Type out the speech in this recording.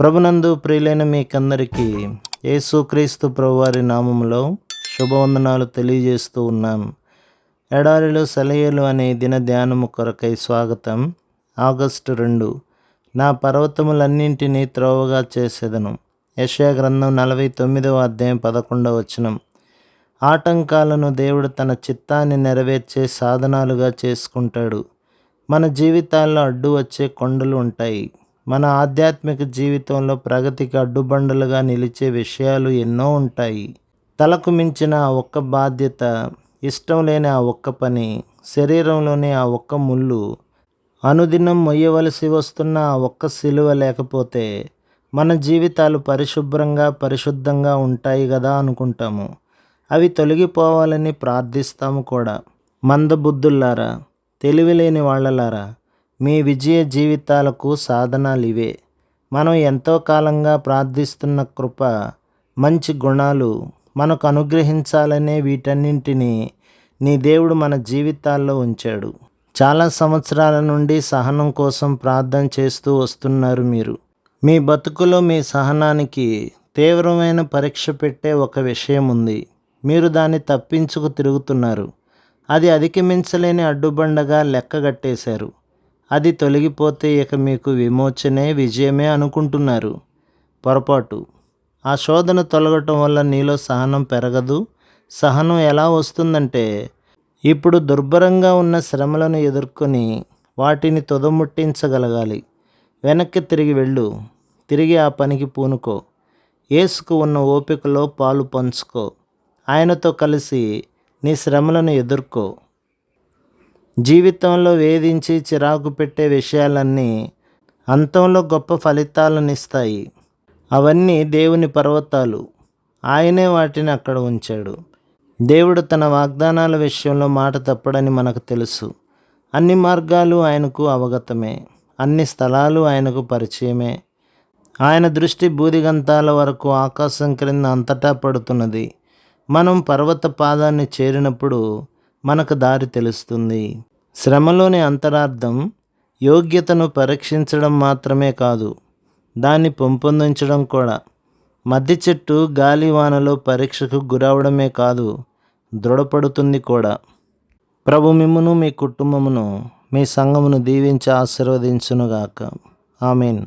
ప్రభునందు ప్రియులైన మీకందరికీ యేసుక్రీస్తు ప్రభువారి నామములో శుభవందనాలు తెలియజేస్తూ ఉన్నాం. ఎడారిలో సెలయేలు అనే దిన ధ్యానము కొరకై స్వాగతం. ఆగస్టు రెండు. నా పర్వతములన్నింటినీ త్రోవగా చేసేదను. యశయా గ్రంథం నలభై తొమ్మిదవ అధ్యాయం పదకొండవ వచనం. ఆటంకాలను దేవుడు తన చిత్తాన్ని నెరవేర్చే సాధనాలుగా చేసుకుంటాడు. మన జీవితాల్లో అడ్డు వచ్చే కొండలు ఉంటాయి. మన ఆధ్యాత్మిక జీవితంలో ప్రగతికి అడ్డుబండలుగా నిలిచే విషయాలు ఎన్నో ఉంటాయి. తలకు మించిన ఆ ఒక్క బాధ్యత ఇష్టం లేని ఆ ఒక్క పని శరీరంలోని ఆ ఒక్క ముళ్ళు అనుదినం మొయ్యవలసి వస్తున్న ఆ ఒక్క సిలువ లేకపోతే మన జీవితాలు పరిశుభ్రంగా పరిశుద్ధంగా ఉంటాయి కదా అనుకుంటాము. అవి తొలగిపోవాలని ప్రార్థిస్తాము కూడా. మందబుద్ధుల్లారా తెలివిలేని వాళ్ళలారా మీ విజయ జీవితాలకు సాధనాలు ఇవే మనం ఎంతో కాలంగా ప్రార్థిస్తున్న కృప మంచి గుణాలు మనకు అనుగ్రహించాలనే వీటన్నింటినీ నీ దేవుడు మన జీవితాల్లో ఉంచాడు. చాలా సంవత్సరాల నుండి సహనం కోసం ప్రార్థన చేస్తూ వస్తున్నారు మీరు. మీ బతుకులో మీ సహనానికి తీవ్రమైన పరీక్ష పెట్టే ఒక విషయం ఉంది. మీరు దాన్ని తప్పించుకు తిరుగుతున్నారు. అది అధిగమించలేని అడ్డుబండగా లెక్కగట్టేశారు అది తొలగిపోతే ఇక మీకు విమోచనే విజయమే అనుకుంటున్నారు. పొరపాటు. ఆ శోధన తొలగటం వల్ల నీలో సహనం పెరగదు. సహనం ఎలా వస్తుందంటే ఇప్పుడు దుర్భరంగా ఉన్న శ్రమలను ఎదుర్కొని వాటిని తుదముట్టించగలగాలి. వెనక్కి తిరిగి వెళ్ళు. తిరిగి ఆ పనికి పూనుకో. ఏసుకు ఉన్న ఓపికలో పాలు పంచుకో. ఆయనతో కలిసి నీ శ్రమలను ఎదుర్కో. జీవితంలో వేధించి చిరాకు పెట్టే విషయాలన్నీ అంతంలో గొప్ప ఫలితాలనిస్తాయి. అవన్నీ దేవుని పర్వతాలు. ఆయనే వాటిని అక్కడ ఉంచాడు. దేవుడు తన వాగ్దానాల విషయంలో మాట తప్పడని మనకు తెలుసు. అన్ని మార్గాలు ఆయనకు అవగతమే. అన్ని స్థలాలు ఆయనకు పరిచయమే. ఆయన దృష్టి బూదిగంతాల వరకు ఆకాశం క్రింద అంతటా పడుతున్నది. మనం పర్వత పాదాన్ని చేరినప్పుడు మనకు దారి తెలుస్తుంది. శ్రమలోని అంతరార్థం యోగ్యతను పరీక్షించడం మాత్రమే కాదు దాన్ని పెంపొందించడం కూడా. మధ్య చెట్టు గాలివానలో పరీక్షకు గురవడమే కాదు దృఢపడుతుంది కూడా. ప్రభు మిమ్మును మీ కుటుంబమును మీ సంఘమును దీవించి ఆశీర్వదించునుగాక. ఆమెన్.